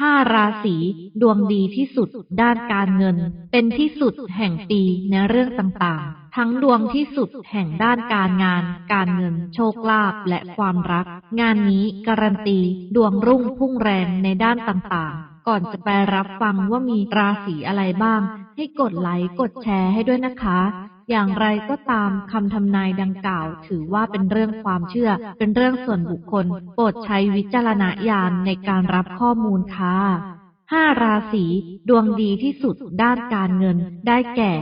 ห้าราศีดวงดีที่สุดด้านการเงิน เป็นที่สุดแห่งปีในเรื่องต่างๆ ทั้งดวงที่สุดแห่งด้านการงาน การเงิน โชคลาภและความรัก งานนี้การันตีดวงรุ่งพุ่งแรงในด้านต่างๆ ก่อนจะไปรับฟังว่ามีราศีอะไรบ้าง ให้กดไลค์กดแชร์ให้ด้วยนะคะ อย่างไรก็ตามคำทำนายดังกล่าว ถือว่าเป็นเรื่องความเชื่อ เป็นเรื่องส่วนบุคคล โปรดใช้วิจารณญาณในการรับข้อมูลค่ะห้าราศีดวงดีที่สุดด้านการเงินได้แก่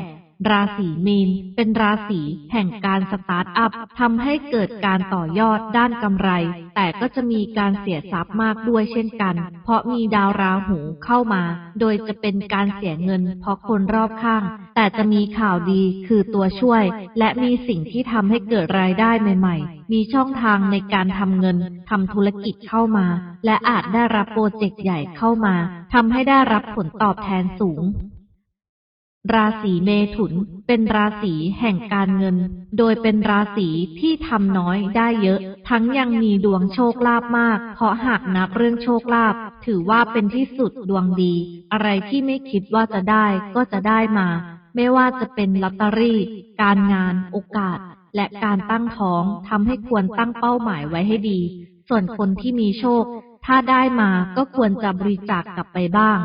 ราศีมีน เป็นราศีแห่งการสตาร์ทอัพทำให้เกิดการต่อยอดด้านกำไร แต่ก็จะมีการเสียทรัพย์มากด้วยเช่นกัน เพราะมีดาวราหูเข้ามา โดยจะเป็นการเสียเงิน เพราะคนรอบข้าง แต่จะมีข่าวดีคือตัวช่วย และมีสิ่งที่ทำให้เกิดรายได้ใหม่ ๆ มีช่องทางในการทำเงินทำธุรกิจเข้ามา และอาจได้รับโปรเจกต์ใหญ่เข้ามาทำให้ได้รับผลตอบแทนสูง ราศีเมถุนเป็นราศีแห่งการเงิน โดยเป็นราศีที่ทำน้อยได้เยอะ ทั้งยังมีดวงโชคลาภมาก เพราะหากนับเรื่องโชคลาภถือว่าเป็นที่สุดดวงดี อะไรที่ไม่คิดว่าจะได้ก็จะได้มา ไม่ว่าจะเป็นลอตเตอรี่ การงาน โอกาส และการตั้งท้องทำให้ควรตั้งเป้าหมายไว้ให้ดี ส่วนคนที่มีโชค ถ้าได้มาก็ควรจะบริจาคกลับไปบ้าง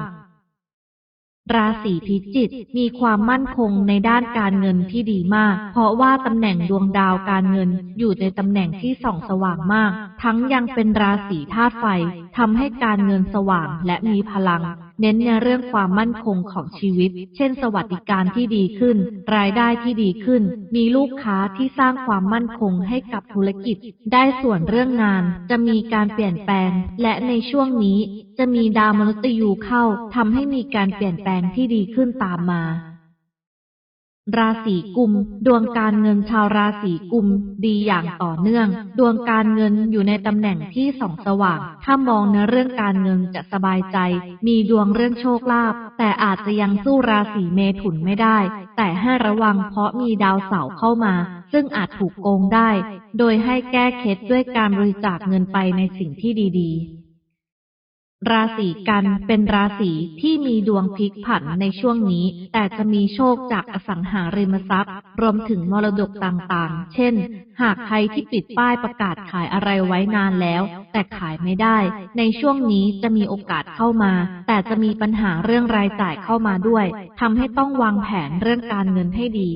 ราศีพิจิกมีความมั่นคงในด้านการเงินที่ดีมาก เพราะว่าตำแหน่งดวงดาวการเงินอยู่ในตำแหน่งที่ส่องสว่างมาก ทั้งยังเป็นราศีธาตุไฟทำให้การเงินสว่างและมีพลัง เน้นในเรื่องความมั่นคงของชีวิต เช่น สวัสดิการที่ดีขึ้น รายได้ที่ดีขึ้น มีลูกค้าที่สร้างความมั่นคงให้กับธุรกิจ ได้ส่วนเรื่องงาน จะมีการเปลี่ยนแปลง และในช่วงนี้ จะมีดาวมนุษย์ยูเข้าทำให้มีการเปลี่ยนแปลงที่ดีขึ้นตามมา ราศีกุม ดวงการเงินชาวราศีกุม ดีอย่างต่อเนื่อง ดวงการเงินอยู่ในตำแหน่งที่ส่องสว่าง ถ้ามองในเรื่องการเงินจะสบายใจ มีดวงเรื่องโชคลาภแต่อาจจะยังสู้ราศีเมถุนไม่ได้ แต่ให้ระวังเพราะมีดาวเสาร์เข้ามา ซึ่งอาจถูกโกงได้ โดยให้แก้เคล็ดด้วยการบริจาคเงินไปในสิ่งที่ดี ๆ ราศีกันเป็นราศีที่มีดวงพลิกผันในช่วงนี้ แต่จะมีโชคจากอสังหาริมทรัพย์ รวมถึงมรดกต่างๆ เช่น หากใครที่ปิดป้ายประกาศขายอะไรไว้นานแล้ว แต่ขายไม่ได้ ในช่วงนี้จะมีโอกาสเข้ามา แต่จะมีปัญหาเรื่องรายจ่ายเข้ามาด้วยทำให้ต้องวางแผนเรื่องการเงินให้ดี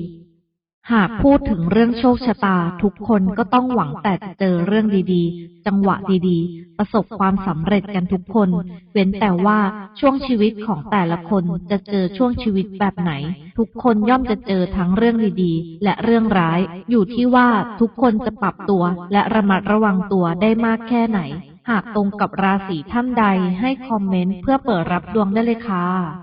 หากพูดถึงเรื่องโชคชะตา ทุกคนก็ต้องหวังแต่จะเจอเรื่องดีๆ จังหวะดีๆ ประสบความสำเร็จกันทุกคน เว้นแต่ว่าช่วงชีวิตของแต่ละคนจะเจอช่วงชีวิตแบบไหน ทุกคนย่อมจะเจอทั้งเรื่องดีๆ และเรื่องร้าย อยู่ที่ว่าทุกคนจะปรับตัว และระมัดระวังตัวได้มากแค่ไหน หากตรงกับราศีท่านใดให้คอมเมนต์เพื่อเปิดรับดวงได้เลยค่ะ